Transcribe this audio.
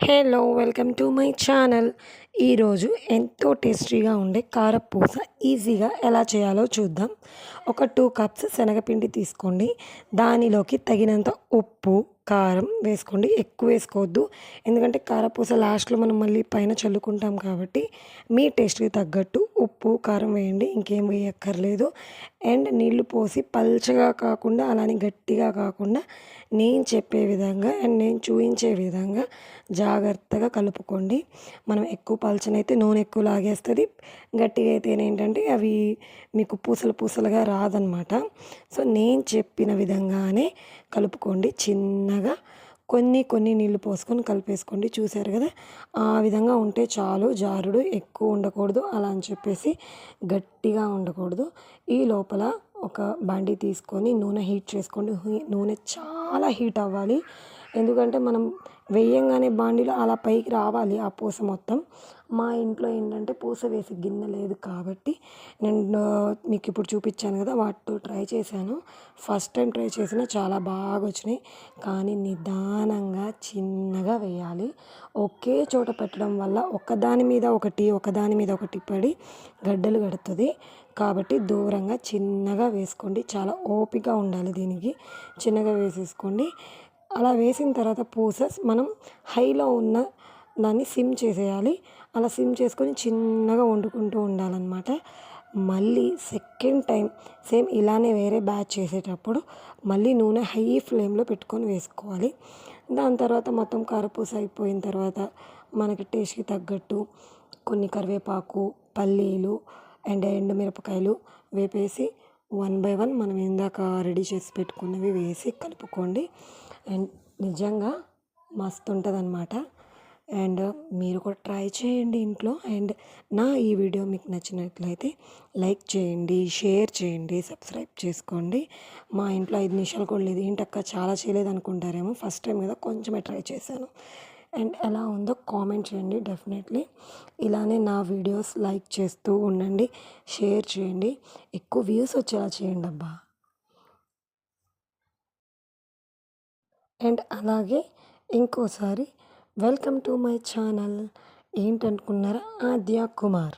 Hello welcome to my channel. ఈరోజు ఎంతో టేస్టీగా ఉండే కారపూస ఈజీగా ఎలా చేయాలో చూద్దాం. ఒక టూ కప్స్ శనగపిండి తీసుకోండి. దానిలోకి తగినంత ఉప్పు కారం వేసుకోండి. ఎక్కువ వేసుకోవద్దు. ఎందుకంటే కారపూస లాస్ట్లో మనం మళ్ళీ పైన చల్లుకుంటాం కాబట్టి మీ టేస్ట్కి తగ్గట్టు ఉప్పు కారం వేయండి ఇంకేం వేయక్కర్లేదు. అండ్ నీళ్ళు పోసి పల్చగా కాకుండా అలానే గట్టిగా కాకుండా నేను చెప్పే విధంగా అండ్ నేను చూపించే విధంగా జాగ్రత్తగా కలుపుకోండి. మనం ఎక్కువ పల్చనైతే నూనె ఎక్కువ లాగేస్తుంది. గట్టిగా అయితే ఏంటంటే అవి మీకు పూసలు పూసలుగా రాదనమాట. సో నేను చెప్పిన విధంగానే కలుపుకోండి. చిన్నగా కొన్ని కొన్ని నీళ్ళు పోసుకొని కలిపేసుకోండి. చూసారు కదా? ఆ విధంగా ఉంటే చాలు జారుడు ఎక్కువ ఉండకూడదు. అలా అని చెప్పేసి గట్టిగా ఉండకూడదు. ఈ లోపల ఒక బండి తీసుకొని నూనె హీట్ చేసుకోండి. నూనె చాలా హీట్ అవ్వాలి. ఎందుకంటే మనం వేయంగానే బాండీలో అలా పైకి రావాలి ఆ పూస మొత్తం. మా ఇంట్లో ఏంటంటే పూస వేసే గిన్నె లేదు కాబట్టి నేను మీకు ఇప్పుడు చూపించాను కదా వాటితో ట్రై చేశాను. ఫస్ట్ టైం ట్రై చేసిన చాలా బాగా వచ్చినాయి. కానీ నిదానంగా చిన్నగా వేయాలి. ఒకే చోట పెట్టడం వల్ల ఒకదాని మీద ఒకటి ఒకదాని మీద ఒకటి పడి గడ్డలు కడుతుంది. కాబట్టి దూరంగా చిన్నగా వేసుకోండి. చాలా ఓపిక ఉండాలి దీనికి. చిన్నగా వేసేసుకోండి. అలా వేసిన తర్వాత పూస మనం హైలో ఉన్న దాన్ని సిమ్ చేసేయాలి. అలా సిమ్ చేసుకొని చిన్నగా వండుకుంటూ ఉండాలన్నమాట. మళ్ళీ సెకండ్ టైం సేమ్ ఇలానే వేరే బ్యాచ్ చేసేటప్పుడు మళ్ళీ నూనె హై ఫ్లేమ్లో పెట్టుకొని వేసుకోవాలి. దాని తర్వాత మొత్తం కారపూస అయిపోయిన తర్వాత మనకి టేస్ట్కి తగ్గట్టు కొన్ని కరివేపాకు పల్లీలు అండ్ ఎండుమిరపకాయలు వేపేసి వన్ బై వన్ మనం ఇందాక రెడీ చేసి పెట్టుకున్నవి వేసి కలుపుకోండి. అండ్ నిజంగా మస్తు ఉంటుంది అనమాట అండ్ మీరు కూడా ట్రై చేయండి ఇంట్లో. అండ్ నా ఈ వీడియో మీకు నచ్చినట్లయితే లైక్ చేయండి షేర్ చేయండి సబ్స్క్రైబ్ చేసుకోండి. మా ఇంట్లో ఐదు నిమిషాలు కూడా లేదు. ఏంటక్క చాలా చేయలేదు అనుకుంటారేమో ఫస్ట్ టైం కదా కొంచెమే ట్రై చేశాను. అండ్ ఎలా ఉందో కామెంట్ చేయండి డెఫినెట్లీ. ఇలానే నా వీడియోస్ లైక్ చేస్తూ ఉండండి షేర్ చేయండి. ఎక్కువ వ్యూస్ వచ్చేలా చేయండి అబ్బా. అండ్ అలాగే ఇంకోసారి వెల్కమ్ టు మై ఛానల్. ఏంటనుకున్నారా? ఆద్య కుమార్.